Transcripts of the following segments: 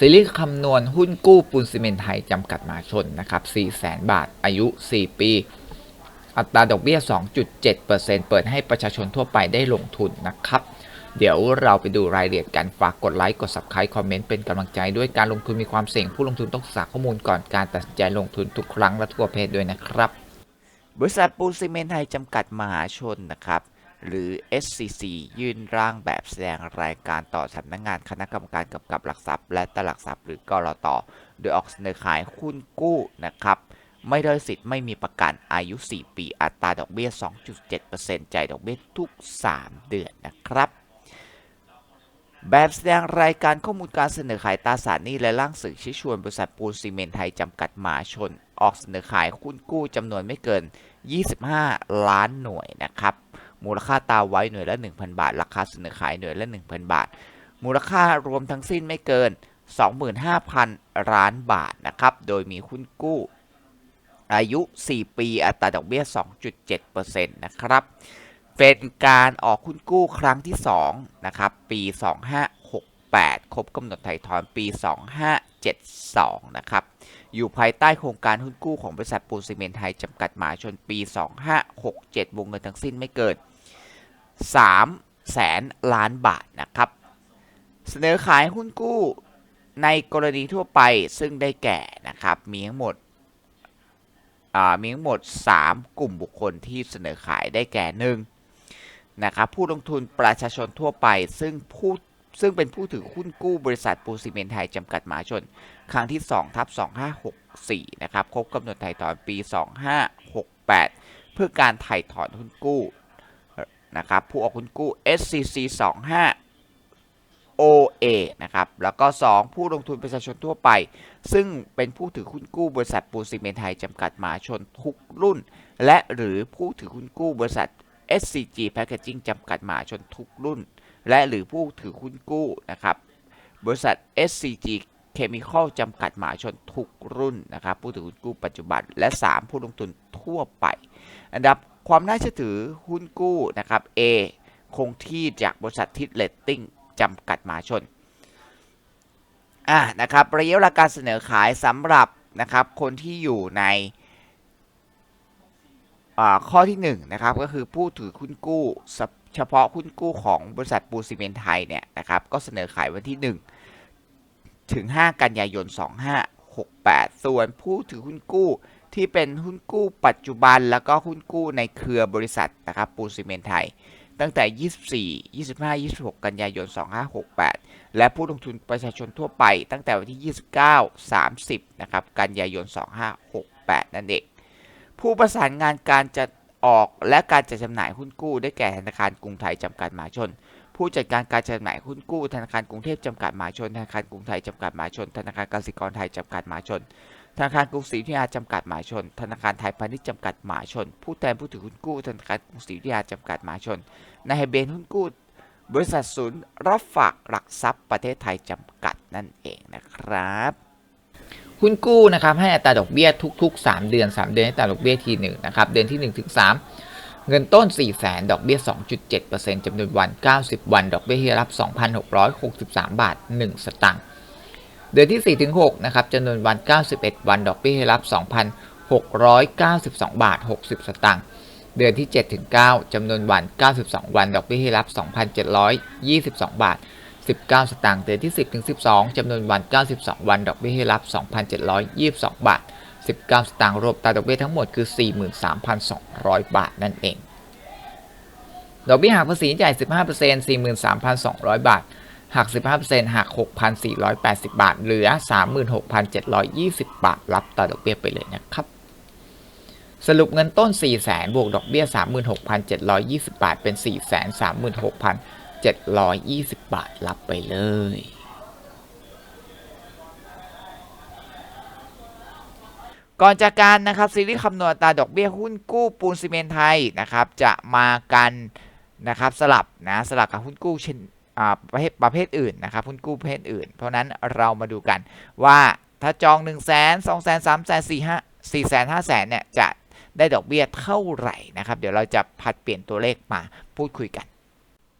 ซีรีส์คำนวณหุ้นกู้ปูนซีเมนไทยจำกัดมหาชนนะครับ400,000บาทอายุ 4 ปี อัตราดอกเบี้ย 2.7%เปิดให้ประชาชนทั่วไปได้ลงทุนนะครับ เดี๋ยวเราไปดูรายละเอียดกัน ฝากกดไลค์กด subscribe คอมเมนต์เป็นกำลังใจด้วยการลงทุนมีความเสี่ยงผู้ลงทุนต้องศึกษาข้อมูลก่อนการตัดสินใจลงทุนทุกครั้งและทุกประเภทด้วยนะครับ บริษัทปูนซีเมนไทยจำกัดมหาชนนะครับ หรือ SCC ยื่นร่างแบบแสดงรายการต่อสำนักงงานคณะกรรมการกำกับหลักทรัพย์และตลาดหลักทรัพย์หรือกรตโดยออกเสนอขายหุ้นกู้นะครับไม่ได้สิทธิ์ไม่มีประกันอายุ 4 ปี อัตราดอกเบี้ย 2.7%จ่ายดอกเบี้ยทุก 3 เดือนนะครับ แบบแสดงรายการข้อมูลการเสนอขายตราสารหนี้และร่างสื่อชี้ชวนบริษัทปูนซีเมนไทยจำกัดมหาชน ออกเสนอขายหุ้นกู้จำนวนไม่เกิน 25 ล้านหน่วยนะครับ มูลค่าตาไว้หน่วยละ 1,000 บาท ราคาเสนอขายหน่วยละ 1,000 บาท มูลค่ารวมทั้งสิ้นไม่เกิน 25,000 ล้านบาทนะครับ โดยมีหุ้นกู้อายุ 4 ปี อัตราดอกเบี้ย 2.7%นะครับ เป็นการออกหุ้นกู้ครั้งที่ 2 นะครับ ปี 8 ครบกำหนดไถ่ถอนปี 2572 นะครับ อยู่ภายใต้โครงการหุ้นกู้ของบริษัทปูนซีเมนต์ไทยจำกัดหมหาชนปี 2567 วงเงินทั้งสิ้นไม่เกิน3แสนล้านบาทนะครับ เสนอขายหุ้นกู้ในกรณีทั่วไปซึ่งได้แก่นะครับ มีทั้งหมดอ่ามีทั้งหมด 3 กลุ่มบุคคลที่เสนอขายได้แก่หนึ่งนะครับผู้ลงทุนประชาชนทั่วไปซึ่งผู้ ซึ่งเป็นผู้ถือหุ้นกู้บริษัทปูซีเมนไทยจำกัดมหาชน ครั้งที่2ทับ2564 นะครับ ครบกำหนดไถ่ถอนปี 2568 เพื่อการไถ่ถอนหุ้นกู้นะครับ ผู้ออกหุ้นกู้ SCC 25 OA นะครับ แล้วก็ 2 ผู้ลงทุนประชาชนทั่วไป ซึ่งเป็นผู้ถือหุ้นกู้บริษัทปูซีเมนไทยจำกัดมหาชนทุกรุ่น และหรือผู้ถือหุ้นกู้บริษัท SCG Packaging จำกัดมหาชนทุกรุ่น และหรือผู้ถือหุ้นกู้นะครับ บริษัท SCG Chemical จำกัดมหาชนทุกรุ่นนะครับผู้ถือหุ้นกู้ปัจจุบัน และ 3 ผู้ลงทุนทั่วไป อันดับความน่าเชื่อถือหุ้นกู้นะครับ A คงที่จากบริษัททิดเลตติ้งจำกัดมหาชนอะนะครับระยะเวลาการเสนอขายสำหรับนะครับคนที่อยู่ในข้อที่1นะครับก็คือผู้ถือหุ้นกู้เฉ เฉพาะหุ้นกู้ของบริษัทปูซีเมนไทยเนี่ยนะครับก็เสนอขายวันที่ 1 ถึง 5 กันยายน 2568 ส่วนผู้ถือหุ้นกู้ที่เป็นหุ้นกู้ปัจจุบันแล้วก็หุ้นกู้ในเครือบริษัทนะครับปูซีเมนไทย ตั้งแต่ 24 25 26 กันยายน 2568 และผู้ลงทุนประชาชนทั่วไปตั้งแต่วันที่ 29 30 นะครับ กันยายน 2568 นั่นเอง ผู้ประสานงานการจัด ออกและการจัดจำหน่ายหุ้นกู้ได้แก่ธนาคารกรุงไทยจำกัดมหาชน ผู้จัดการการจำหน่ายหุ้นกู้ธนาคารกรุงเทพจำกัดมหาชน ธนาคารกรุงไทยจำกัดมหาชน ธนาคารกสิกรไทยจำกัดมหาชน ธนาคารกรุงศรีอยุธยาจำกัดมหาชน ธนาคารไทยพาณิชย์จำกัดมหาชน ผู้แทนผู้ถือหุ้นกู้ธนาคารกรุงศรีอยุธยาจำกัดมหาชนนายเบนหุ้นกู้บริษัทศูนย์รับฝากหลักทรัพย์ประเทศไทยจำกัดนั่นเองนะครับ หุ้นกู้นะครับให้อัตราดอกเบี้ยทุก ๆ 3 เดือน 3 เดือนให้อัตราดอกเบี้ยทีหนึ่งนะครับ เดือนที่1ถึง3เงินต้น 4 0 0แสนดอกเบี้ย 2.7%จำนวนวัน 90 วัน ดอกเบี้ยที่รับ 2,663 บาท 1 สตางค์ เดือนที่ 4 ถึง6นะครับจำนวนวัน 91 วัน ดอกเบี้ยที่รับ 2,692 บาท 60 สตางค์ เดือนที่ 7 ถึง 9จำนวนวัน 92 วัน ดอกเบี้ยที่รับ 2,722 บาท 19 สตางค์เดือนที่ 10ถึง12จำนวนวัน 92 วัน ดอกเบี้ยที่รับ 2,722 บาท 19 สตางค์รวมตาดอกเบี้ยทั้งหมดคือ 43,200 บาทนั่นเอง ดอกเบี้ยหักภาษีจ่าย 15% 43,200 บาท หัก 15%หัก 6,480 บาท เหลือ 36,720 บาท รับตาดอกเบี้ยไปเลยนะครับสรุปเงินต้น 4 0 0 0 0 0 บวกดอกเบี้ย 36,720 บาท เป็น 4 3 6 0 0 0 436,720 บาทรับไปเลย ก่อนจากการนะครับซีรีส์คำนวณตาดอกเบี้ยหุ้นกู้ปูนซีเมนไทยนะครับจะมากันนะครับสลับนะสลับกับหุ้นกู้เช่นประเภทประเภทอื่นนะครับหุ้นกู้ประเภทอื่น เพราะนั้นเรามาดูกันว่าถ้าจอง1 0 0 0 0 0 2 0 0 0 0 3 0 0 0 0 4 5 4 5 0 0 0 0เนี่ยจะได้ดอกเบี้ยเท่าไหร่นะครับ เดี๋ยวเราจะผัดเปลี่ยนตัวเลขมาพูดคุยกัน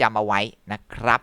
จำเอาไว้นะครับ